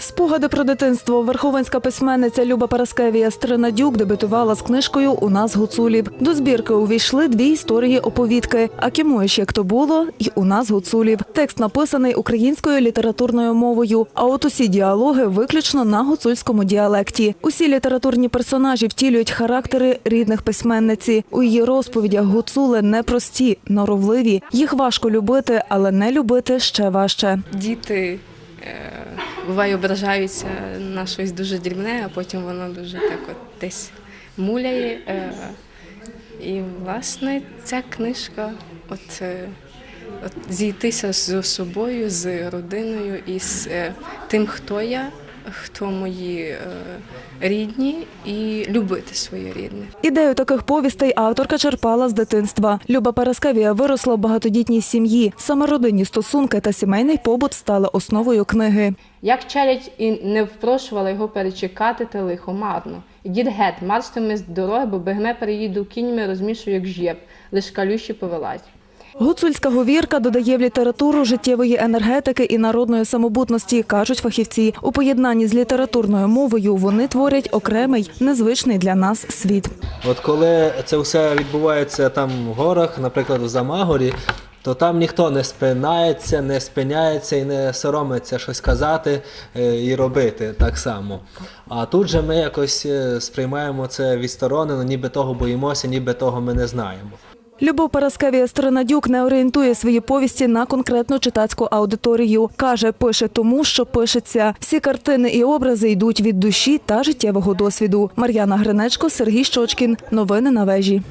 Спогади про дитинство. Верховенська письменниця Люба Параскевія Стринадюк дебютувала з книжкою У нас гуцулів. До збірки увійшли дві історії оповідки Акімуєш, як то було, і у нас гуцулів. Текст написаний українською літературною мовою. А от усі діалоги виключно на гуцульському діалекті. Усі літературні персонажі втілюють характери рідних письменниці. У її розповідях гуцули непрості, норовливі. Їх важко любити, але не любити ще важче. діти е, буває ображаються на щось дуже дрібне, а потім воно дуже так от десь муляє. Е, і, власне, ця книжка от, е, от зійтися з собою, з родиною і з е, тим, хто я, хто мої е, рідні, і любити своє рідне. Ідею таких повістей авторка черпала з дитинства. Люба Параскевія виросла в багатодітній сім'ї. Саме родинні стосунки та сімейний побут стали основою книги. Як челядь і не впрошувала його перечекати, те лихо марно. Ідіть геть, марште з дороги, бо бегме переїду кіньми, розмішую, як жєб, лиш калющі повелась. Гуцульська говірка додає в літературу життєвої енергетики і народної самобутності, кажуть фахівці. У поєднанні з літературною мовою вони творять окремий, незвичний для нас світ. От коли це все відбувається там в горах, наприклад, в Замагорі, то там ніхто не спинається, не спиняється і не соромиться щось казати е, і робити так само. А тут же ми якось е, сприймаємо це відсторонено, ніби того боїмося, ніби того ми не знаємо. Любов Параскевія Стринадюк не орієнтує свої повісті на конкретну читацьку аудиторію. Каже, пише тому, що пишеться. Всі картини і образи йдуть від душі та життєвого досвіду. Мар'яна Гринечко, Сергій Щочкін. Новини на вежі.